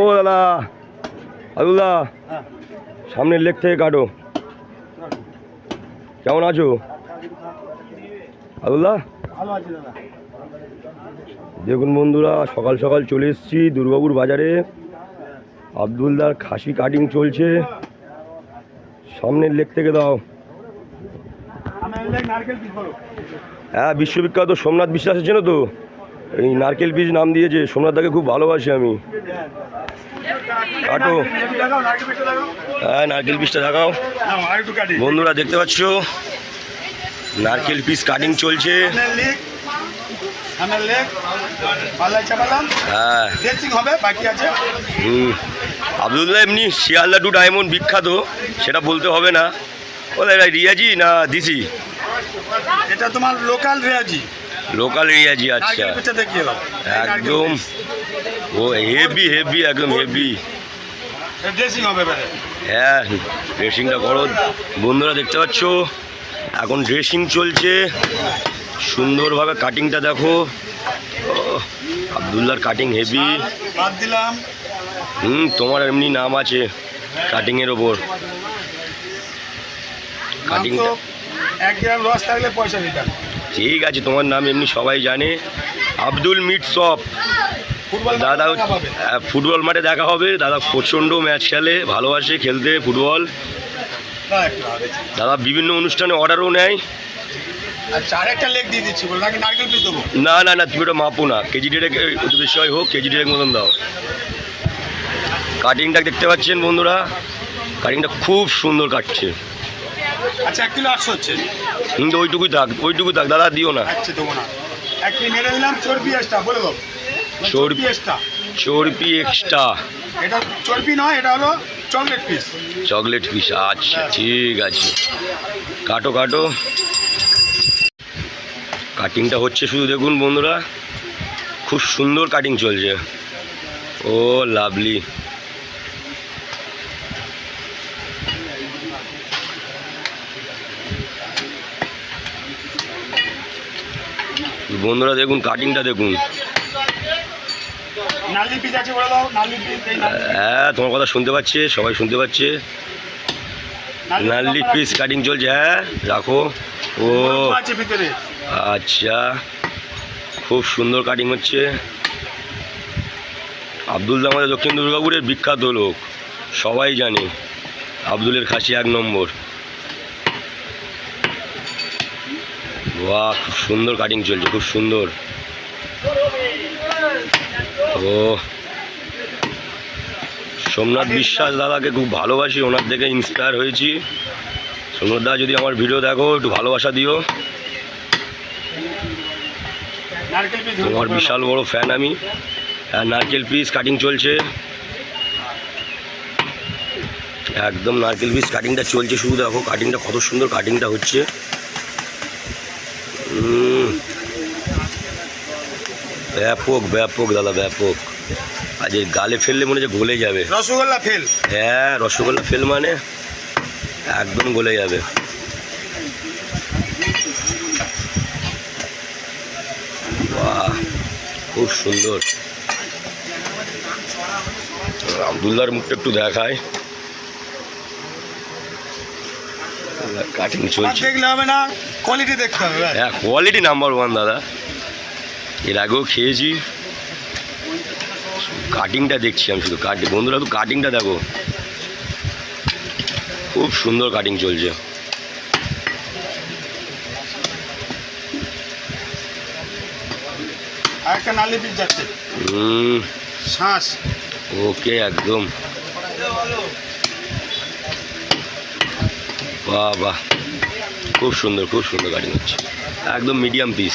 ও দাদা আদুল্লাহ সামনের লেগ থেকে কাটো। কেমন আছো? আদুল্লাহ দেখুন বন্ধুরা সকাল সকাল চলে এসেছি দুর্গাপুর বাজারে। আবদুলদার খাসি কাটিং চলছে। সামনের লেগ থেকে দাও। হ্যাঁ বিশ্ববিখ্যাত সোমনাথ বিশ্বাসের আছে তো। এই নারকেল বীজ নাম দিয়েছে সোমনাথদাকে খুব ভালোবাসি আমি। কাটো। হ্যাঁ নারকেল পিসটা দেখাও বন্ধুরা দেখতে পাচ্ছ? নারকেল পিস কাটিং চলছে। হ্যাঁ। হুম। আবদুল্লাহ এমনি শিয়ালদা টু ডায়মন্ড বিখ্যাত, সেটা বলতে হবে না। ও দাদা রিয়াজি না দিসি এটা তোমার লোকাল রেয়াজি। লোকাল আচ্ছা পিসটা দেখিয়ে দাও একদম ও হেভি হেভি একদম হেভি হ্যাঁ ড্রেসিংটা করো। বন্ধুরা দেখতে পাচ্ছ? এখন ড্রেসিং চলছে। সুন্দরভাবে কাটিংটা দেখো। আবদুল্লার কাটিং হেভি হুম তোমার এমনি নাম আছে কাটিংয়ের ওপর। কাটিং এক গ্রাম রস থাকলে পয়সা দিতাম ঠিক আছে তোমার নাম এমনি সবাই জানে। আব্দুল মিট শপ দাদা হ্যাঁ, ফুটবল মাঠে দেখা হবে। দাদা প্রচণ্ড ম্যাচ খেলে ভালোবাসে খেলতে ফুটবল। দাদা বিভিন্ন অনুষ্ঠানে অর্ডারও নেয়। না না না তুমি ওটা মাপো না। কেজি বেশি হয় হোক কেজি ডেরেক মতন দাও। কাটিংটা দেখতে পাচ্ছেন বন্ধুরা? কাটিংটা খুব সুন্দর কাটছে। আচ্ছা এক কিলো আটশো হচ্ছে। কিন্তু ওইটুকুই থাক ওইটুকুই থাক দাদা দিও না। আচ্ছা দেবো না। এক কিলো মেরে দিলাম চর্বি এক্সট্রা বলে দাও। চর্বি। এক্সট্রা চর্বি এক্সট্রা এটা চর্বি নয় এটা হলো চকলেট পিস চকলেট পিস আচ্ছা ঠিক আছে। কাটো কাটো। কাটিংটা হচ্ছে শুধু দেখুন বন্ধুরা। খুব সুন্দর কাটিং চলছে। ও লাভলি বন্ধুরা দেখুন কাটিংটা দেখুন। হ্যাঁ তোমার কথা শুনতে পাচ্ছে সবাই শুনতে পাচ্ছে। নাল্লি পিস কাটিং চলছে হ্যাঁ রাখো। ও আচ্ছা খুব সুন্দর কাটিং হচ্ছে। আব্দুল আমাদের দক্ষিণ দুর্গাপুরের বিখ্যাত লোক সবাই জানে। আব্দুলের খাসি এক নম্বর। বাহ খুব সুন্দর কাটিং চলছে খুব সুন্দর। ও সোমনাথ বিশ্বাস দাদাকে খুব ভালোবাসি ওনার থেকে ইন্সপায়ার হয়েছি। সোমনাথ দা যদি আমার ভিডিও দেখো একটু ভালোবাসা দিও। তোমার বিশাল বড় ফ্যান আমি। হ্যাঁ নারকেল পিস কাটিং চলছে। একদম নারকেল পিস কাটিংটা চলছে শুধু দেখো কাটিংটা কত সুন্দর কাটিংটা হচ্ছে। ব্যাপক ব্যাপক দাদা ব্যাপক। আজ গালে ফেললে মনে হচ্ছে গলে যাবে। রসগোল্লা ফেল। হ্যাঁ রসগোল্লা ফেল মানে একদম গলে যাবে। বাহ খুব সুন্দর। আবদুল্লার মুখটা একটু দেখায়। কাটিং চলছে। দেখলে হবে না কোয়ালিটি দেখতে হবে হ্যাঁ কোয়ালিটি নাম্বার ওয়ান দাদা। এর আগেও খেয়েছি। কাটিংটা দেখছি আমি শুধু। কাটিং বন্ধুরা তো কাটিংটা দেখো। খুব সুন্দর কাটিং চলছে। একটা নালি পিস যাচ্ছে। হুম। শ্বাস ওকে একদম। বাহ বাহ। খুব সুন্দর খুব সুন্দর গাড়ি হচ্ছে। একদম মিডিয়াম পিস